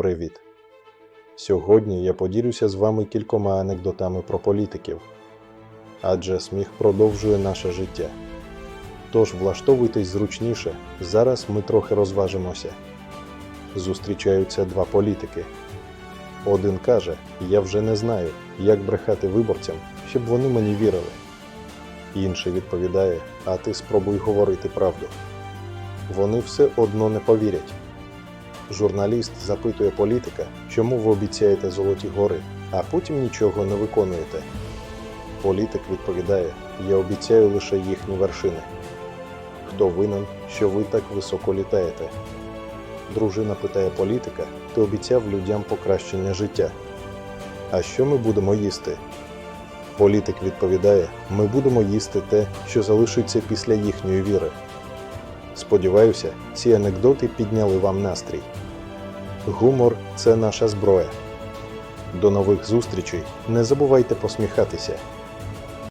Привіт! Сьогодні я поділюся з вами кількома анекдотами про політиків, адже сміх продовжує наше життя. Тож влаштовуйтесь зручніше, зараз ми трохи розважимося. Зустрічаються два політики. Один каже: Я вже не знаю, як брехати виборцям, щоб вони мені вірили. Інший відповідає: А ти спробуй говорити правду. Вони все одно не повірять. Журналіст запитує політика, чому ви обіцяєте золоті гори, а потім нічого не виконуєте. Політик відповідає: Я обіцяю лише їхні вершини. Хто винен, що ви так високо літаєте? Дружина питає політика, ти обіцяв людям покращення життя. А що ми будемо їсти? Політик відповідає: Ми будемо їсти те, що залишиться після їхньої віри. Сподіваюся, ці анекдоти підняли вам настрій. Гумор це наша зброя. До нових зустрічей. Не забувайте посміхатися.